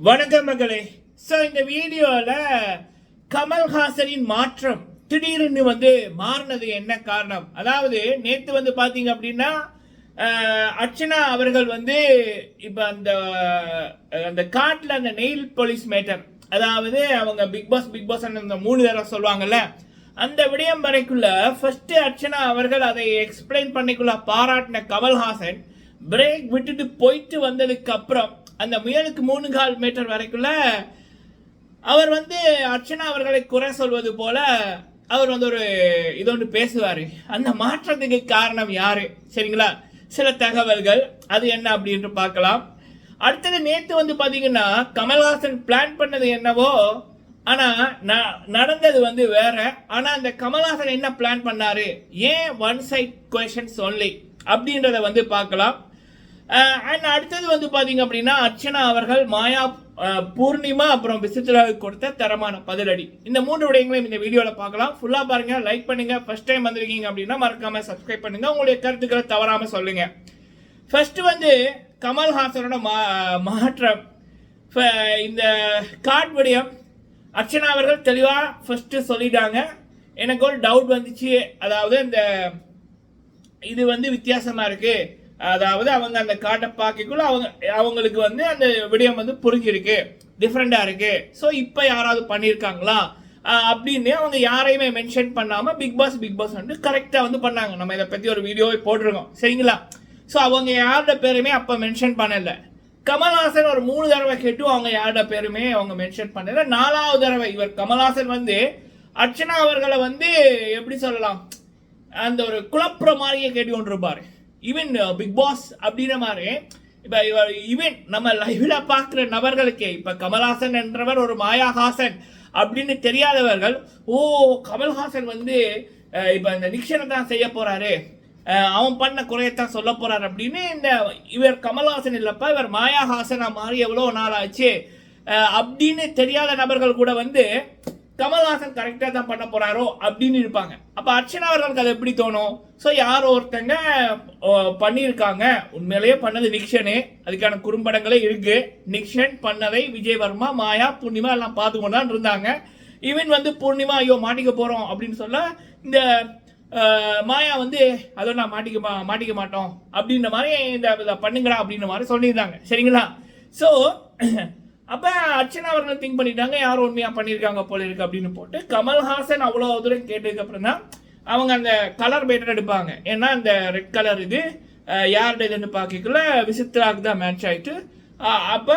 வணக்கம் மகளே. ஸோ இந்த வீடியோவில் கமல்ஹாசனின் மாற்றம். திடீர்னு வந்து மாறினது என்ன காரணம்? அதாவது நேற்று வந்து பார்த்தீங்க அப்படின்னா அர்ச்சனா அவர்கள் வந்து இப்போ அந்த அந்த காட்டில் அந்த நெயில் போலீஸ் மேட்டர் அதாவது அவங்க பிக் பாஸ் பிக் பாஸ் அந்த மூணு தடவை சொல்லுவாங்கல்ல அந்த விடயம் வரைக்குள்ள ஃபர்ஸ்ட் அர்ச்சனா அவர்கள் அதை எக்ஸ்பிளைன் பண்ணிக்குள்ள பாராட்டின கமல்ஹாசன் பிரேக் விட்டுட்டு போயிட்டு வந்ததுக்கு அப்புறம் அந்த முயலுக்கு மூணு கால் மீட்டர் வரைக்குள்ள அவர் வந்து அர்ச்சனா அவர்களை குறை சொல்வது போல அவர் வந்து ஒரு இது ஒன்று பேசுவார். அந்த மாற்றத்துக்கு காரணம் யாரு? சரிங்களா? சில தகவல்கள். அது என்ன அப்படின்ட்டு பார்க்கலாம். அடுத்தது நேற்று வந்து பார்த்தீங்கன்னா கமல்ஹாசன் பிளான் பண்ணது என்னவோ ஆனால் ந- நடந்தது வந்து வேற. ஆனால் அந்த கமல்ஹாசன் என்ன பிளான் பண்ணாரு? ஏன் ஒன் சைட் கொஷன்ஸ் ஒன்லி அப்படின்றத வந்து பார்க்கலாம். அண்ட் அடுத்தது வந்து பார்த்தீங்க அப்படின்னா அர்ச்சனா அவர்கள் மாயா பூர்ணிமா அப்புறம் விசித்ராவுக்கு கொடுத்த தரமான பதிலடி. இந்த மூன்று விடயங்களையும் இந்த வீடியோவில் பார்க்கலாம். ஃபுல்லாக பாருங்கள் லைக் பண்ணுங்கள் ஃபர்ஸ்ட் டைம் வந்திருக்கீங்க அப்படின்னா மறக்காமல் சப்ஸ்கிரைப் பண்ணுங்கள் உங்களுடைய கருத்துக்களை தவறாமல் சொல்லுங்கள் ஃபஸ்ட்டு வந்து கமல்ஹாசனோட மா மாற்றம். ஃப- இந்த கார்ட் விடயம். அர்ச்சனா அவர்கள் தெளிவாக ஃபஸ்ட்டு சொல்லிட்டாங்க. எனக்கு ஒரு டவுட் வந்துச்சு. அதாவது இந்த இது வந்து வித்தியாசமாக இருக்குது அதாவது அவங்க அந்த காட்டை பார்க்கக்குள்ள அவங்க அவங்களுக்கு வந்து அந்த விடயம் வந்து புரிஞ்சிருக்கு. டிஃப்ரெண்டாக இருக்கு. ஸோ இப்போ யாராவது பண்ணியிருக்காங்களா அப்படின்னு அவங்க யாரையுமே மென்ஷன் பண்ணாமல் பிக் பாஸ் பிக் பாஸ் வந்து கரெக்டாக வந்து பண்ணாங்க. நம்ம இதை பற்றி ஒரு வீடியோவை போட்டிருக்கோம். சரிங்களா? ஸோ அவங்க யாரோட பேருமே அப்போ மென்ஷன் பண்ணல. கமல்ஹாசன் ஒரு மூணு தடவை கேட்டும் அவங்க யாரோட பேருமே அவங்க மென்ஷன் பண்ணல. நாலாவது தடவை இவர் கமல்ஹாசன் வந்து அர்ச்சனா அவர்களை வந்து எப்படி சொல்லலாம்? அந்த ஒரு குழப்புற மாதிரியே கேட்டு கொண்டிருப்பாரு. ஈவன் பிக் பாஸ் அப்படின்ற மாதிரி இப்போ இவர் ஈவன் நம்ம லைவில் பார்க்குற நபர்களுக்கே இப்போ கமல்ஹாசன் என்றவர் ஒரு மாயாஹாசன் அப்படின்னு தெரியாதவர்கள் ஓ கமல்ஹாசன் வந்து இப்போ இந்த நிக்ஷனை தான் செய்ய போகிறாரு அவன் பண்ண குறையத்தான் சொல்ல போகிறார் அப்படின்னு இந்த இவர் கமல்ஹாசன் இல்லைப்பா இவர் மாயாஹாசனாக மாறி எவ்வளோ நாள் ஆச்சு அப்படின்னு தெரியாத நபர்கள் கூட வந்து கமல்ஹாசன் கரெக்டாக தான் பண்ண போகிறாரோ அப்படின்னு இருப்பாங்க. அப்போ அர்ச்சனா அவர்களுக்கு அது எப்படி தோணும்? ஸோ யாரோ ஒருத்தங்க பண்ணியிருக்காங்க. உண்மையிலேயே பண்ணது நிக்ஷனு அதுக்கான குறும்படங்களே இருக்கு. நிக்ஷன் பண்ணதை விஜயவர்மா மாயா பூர்ணிமா எல்லாம் பார்த்து கொண்டான் இருந்தாங்க. ஈவன் வந்து பூர்ணிமா ஐயோ மாட்டிக்க போகிறோம் அப்படின்னு சொல்ல இந்த மாயா வந்து அதோ நான் மாட்டிக்க மா- மாட்டிக்க மாட்டோம் அப்படின்ற மாதிரி இந்த இதை பண்ணுங்கடா அப்படின்ற மாதிரி சொல்லியிருந்தாங்க. சரிங்களா? ஸோ அப்போ அர்ச்சனா அவர்கள் திங்க் பண்ணிட்டாங்க யாரும் உண்மையாக பண்ணியிருக்காங்க போல இருக்கு அப்படின்னு போட்டு கமல்ஹாசன் அவ்வளோ தூரம் கேட்டதுக்கு அப்புறம் தான் அவங்க அந்த கலர் பேட்டர் எடுப்பாங்க. ஏன்னா அந்த ரெட் கலர் இது அஹ், யாருடைய இதுன்னு பார்க்கக்குள்ள விசித்ராவுக்கு தான் மேட்ச் ஆகிட்டு அப்போ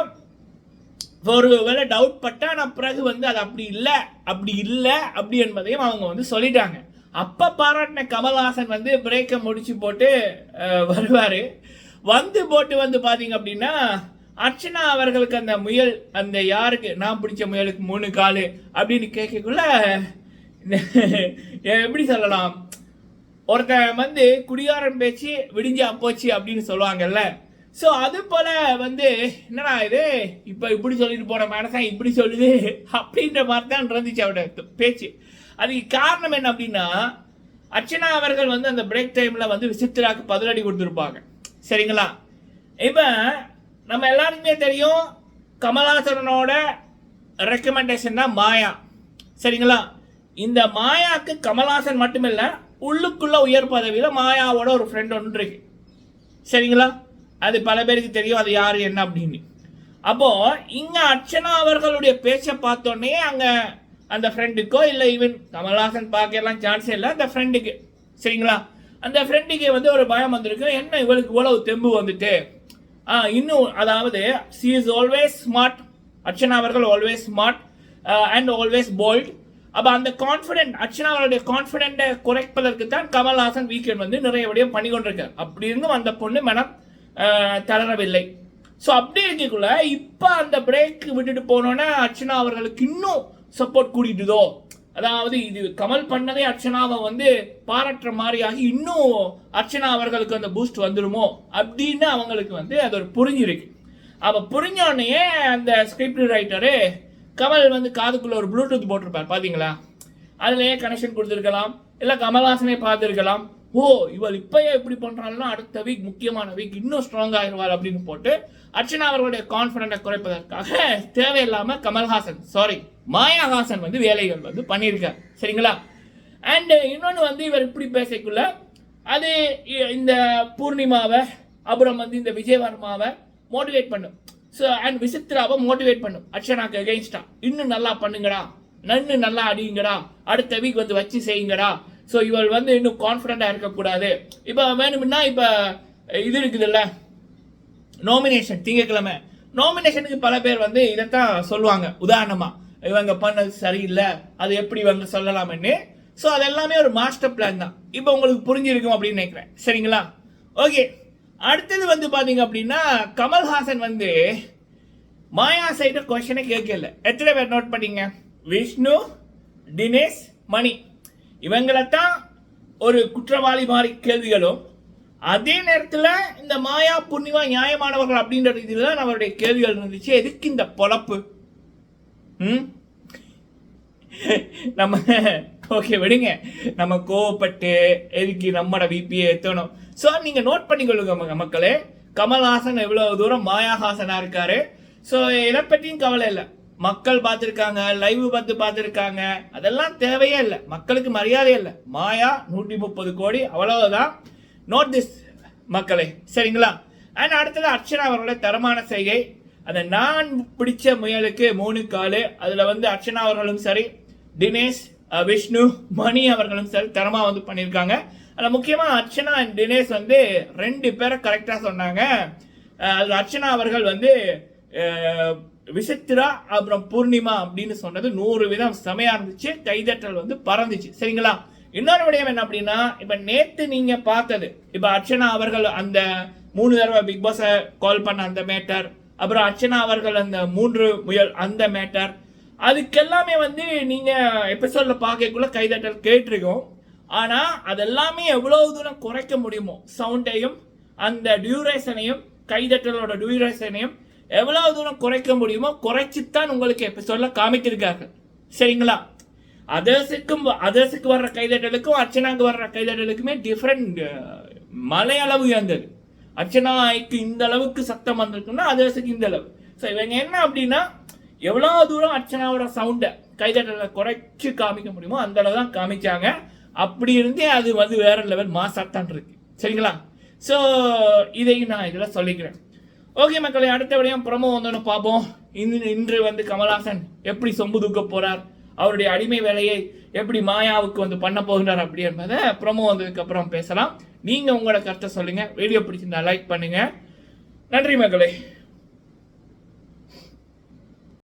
ஒரு வேளை டவுட் பட்டா நான் பிறகு வந்து அது அப்படி இல்லை அப்படி இல்லை அப்படி என்பதையும் அவங்க வந்து சொல்லிட்டாங்க. அப்போ பாராட்டின கமல்ஹாசன் வந்து பிரேக்கை முடிச்சு போட்டு வருவார். வந்து போட்டு வந்து பார்த்தீங்க அப்படின்னா அர்ச்சனா அவர்களுக்கு அந்த முயல் அந்த யாருக்கு நான் பிடிச்ச முயலுக்கு மூணு காலு அப்படின்னு கேட்கக்குள்ள எப்படி சொல்லலாம்? ஒருத்தன் வந்து குடிகாரன் பேச்சு விடிஞ்சா போச்சு அப்படின்னு சொல்லுவாங்கல்ல. ஸோ அது போல் வந்து என்னடா இது? இப்போ இப்படி சொல்லிட்டு போன மனசன் இப்படி சொல்லுது அப்படின்ற மாதிரி தான் இருந்துச்சு அவரோட பேச்சு. அதுக்கு காரணம் என்ன அப்படின்னா அர்ச்சனா அவர்கள் வந்து அந்த பிரேக் டைமில் வந்து விசித்திராவுக்கு பதிலடி கொடுத்துருப்பாங்க. சரிங்களா? இப்போ நம்ம எல்லாருக்குமே தெரியும் கமல்ஹாசனோட ரெக்கமெண்டேஷன் தான் மாயா. சரிங்களா? இந்த மாயாக்கு கமல்ஹாசன் மட்டுமில்ல உள்ளுக்குள்ள உயர் பதவியில் மாயாவோட ஒரு ஃப்ரெண்ட் ஒன்று இருக்கு. சரிங்களா? அது பல பேருக்கு தெரியும் அது யார் என்ன அப்படின்னு. அப்போது இங்கே அர்ச்சனா அவர்களுடைய பேச்சை பார்த்தோன்னே அங்கே அந்த ஃப்ரெண்டுக்கோ இல்லை ஈவன் கமல்ஹாசன் பார்க்கலாம் சான்ஸே இல்லை அந்த ஃப்ரெண்டுக்கு சரிங்களா? அந்த ஃப்ரெண்டுக்கு வந்து ஒரு பயம் வந்திருக்கு என்ன இவளுக்கு இவ்வளவு தெம்பு வந்துட்டு? இன்னும் அதாவது she is always smart Archana அவர்கள் always smart and always bold அப்போ அந்த கான்ஃபிடென்ட் அர்ச்சனா அவருடைய கான்ஃபிடென்ட்டை குறைப்பதற்கு தான் கமல்ஹாசன் வீக்கெண்ட் வந்து நிறைய விடயம் பண்ணி கொண்டிருக்கார். அப்படி இருந்தும் அந்த பொண்ணு மனம் தளரவில்லை. ஸோ அப்படி இருக்கக்குள்ள இப்போ அந்த பிரேக் விட்டுட்டு போனோன்னே அர்ச்சனா அவர்களுக்கு இன்னும் சப்போர்ட் கூட்டிட்டுதோ அதாவது இது கமல் பண்ணதே அர்ச்சனாவை வந்து பாராட்டுற மாதிரியாகி இன்னும் அர்ச்சனா அவர்களுக்கு அந்த பூஸ்ட் வந்துடுமோ அப்படின்னு அவங்களுக்கு வந்து அது ஒரு புரிஞ்சிருக்கு அப்போ புரிஞ்ச அந்த ஸ்கிரிப்ட் ரைட்டரு கமல் வந்து காதுக்குள்ள ஒரு ப்ளூடூத் போட்டிருப்பார் பார்த்தீங்களா அதுலேயே கனெக்ஷன் கொடுத்துருக்கலாம் இல்லை கமல்ஹாசனே பார்த்துருக்கலாம். ஓ இவள் இப்பயே இப்படி பண்ணுறாள்னா அடுத்த வீக் முக்கியமான வீக் இன்னும் ஸ்ட்ராங் ஆகிடுவார் அப்படின்னு போட்டு அர்ச்சனா அவர்களுடைய கான்ஃபிடென்ட்டை குறைப்பதற்காக தேவையில்லாமல் கமல்ஹாசன் சாரி மாயாஹாசன் வந்து வேலைகள் வந்து பண்ணியிருக்கார். சரிங்களா? அண்டு இன்னொன்று வந்து இவர் இப்படி பேசக்குள்ள அது இ- இந்த பூர்ணிமாவை அப்புறம் வந்து இந்த விஜயவர்மாவை மோட்டிவேட் பண்ணும். ஸோ அண்ட் விசித்ராவை மோட்டிவேட் பண்ணும். அர்ச்சனாக்கு எகெயின்ஸ்டா இன்னும் நல்லா பண்ணுங்கடா. நன்னு நல்லா அடியுங்கடா. அடுத்த வீக் வந்து வச்சு செய்யுங்கடா. ஸோ இவள் வந்து இன்னும் கான்ஃபிடென்ட்டாக இருக்கக்கூடாது. இப்போ வேணும்னா இப்போ இது இருக்குதுல்ல நாமினேஷன் திங்கட்கிழமை. நாமினேஷனுக்கு பல பேர் வந்து இதைத்தான் சொல்லுவாங்க. உதாரணமா இவங்க பண்ணது சரியில்லை அது எப்படி இவங்க சொல்லலாம்னு. ஸோ அது எல்லாமே ஒரு மாஸ்டர் பிளான் தான். இப்போ உங்களுக்கு புரிஞ்சிருக்கும் அப்படின்னு நினைக்கிறேன். சரிங்களா? ஓகே அடுத்தது வந்து பார்த்தீங்க அப்படின்னா கமல்ஹாசன் வந்து மாயா சைடு கொஸ்டினே கேட்கல. எத்தனை பேர் நோட் பண்ணீங்க? விஷ்ணு தினேஷ் மணி. இவங்களைத்தான் ஒரு குற்றவாளி மாதிரி கேள்விகளும் அதே நேரத்தில் இந்த மாயா புண்ணியமா நியாயமானவர்கள் அப்படின்ற இதில் தான் அவருடைய கேள்விகள் இருந்துச்சு. எதுக்கு இந்த பொழப்பு? ம்? நம்ம ஓகே விடுங்க. நம்ம கோவப்பட்டு எதுக்கு நம்மட விபியை எத்தணும்? ஸோ நீங்கள் நோட் பண்ணிக்கொள்ளுங்க மக்களே. கமல்ஹாசன் எவ்வளோ தூரம் மாயாஹாசனாக இருக்காரு? ஸோ இதை பற்றியும் கவலை இல்லை. மக்கள் பார்த்துருக்காங்க லைவ் பார்த்து பார்த்துருக்காங்க. அதெல்லாம் தேவையே இல்லை. மக்களுக்கு மரியாதை இல்லை. மாயா நூற்றி முப்பது கோடி அவ்வளவுதான். நோட் திஸ் மக்களே. சரிங்களா? அண்ட் அடுத்தது அர்ச்சனா அவர்களுடைய தரமான செய்கை. அந்த நான் பிடிச்ச முயலுக்கு மூணு காலு. அதில் வந்து அர்ச்சனா அவர்களும் சரி தினேஷ் விஷ்ணு மணி அவர்களும் சரி தரமாக வந்து பண்ணியிருக்காங்க. அதில் முக்கியமாக அர்ச்சனா அண்ட் தினேஷ் வந்து ரெண்டு பேரை கரெக்டாக சொன்னாங்க. அதில் அர்ச்சனா அவர்கள் வந்து விசித்திரா அப்புறம் பூர்ணிமா அப்படின்னு சொன்னது நூறு விதம் செமையாக இருந்துச்சு. கைதட்டல் வந்து பறந்துச்சு. சரிங்களா? இன்னொரு விடயம் என்ன அப்படின்னா இப்ப நேத்து நீங்க பார்த்தது இப்ப அர்ச்சனா அவர்கள் அந்த மூணு தடவை பிக் பாஸை கால் பண்ண அந்த மேட்டர் அப்புறம் அர்ச்சனா அவர்கள் அந்த மூன்று முயல் அந்த மேட்டர் அதுக்கெல்லாமே வந்து நீங்க எபிசோட்ல பார்க்கக்குள்ள கைதட்டல் கேட்டிருக்கோம். ஆனா அதெல்லாமே எவ்வளவு தூரம் குறைக்க முடியுமோ சவுண்டையும் அந்த டியூரேஷனையும் கைதட்டலோட டியூரேஷனையும் எவ்வளவு தூரம் குறைக்க முடியுமோ குறைச்சித்தான் உங்களுக்கு எபிசோட்ல காமித்திருக்கார்கள் சரிங்களா? அதர்ஸுக்கும் அதர்ஸுக்கு வர்ற கைதட்டலுக்கும் அர்ச்சனாக்கு வர்ற கைதட்டலுக்குமே டிஃப்ரெண்ட் மலையளவு இருந்தது அர்ச்சனாய்க்கு இந்த அளவுக்கு சத்தம் வந்திருக்குன்னா அதர்ஸுக்கு இந்த அளவு. ஸோ இவங்க என்ன அப்படின்னா எவ்வளோ தூரம் அர்ச்சனாவோட சவுண்டை கைதட்டலை குறைச்சி காமிக்க முடியுமோ அந்த அளவு தான் காமிச்சாங்க. அப்படி இருந்தே அது வந்து வேற லெவல் மாசாத்தான் இருக்கு. சரிங்களா? ஸோ இதையும் நான் இதில் சொல்லிக்கிறேன். ஓகே மக்களை அடுத்த விடையும் ப்ரமோ வந்தோன்னு பார்ப்போம். இன்று இன்று வந்து கமல்ஹாசன் எப்படி சொம்பு தூக்க போகிறார் அவருடைய அடிமை வேலையை எப்படி மாயாவுக்கு வந்து பண்ண போகிறார் அப்படி என்பதை ப்ரமோ வந்ததுக்கு அப்புறம் பேசலாம். நீங்கள் உங்களோட கருத்தை சொல்லுங்கள் வீடியோ பிடிச்சிருந்தா லைக் பண்ணுங்கள் நன்றி மக்களை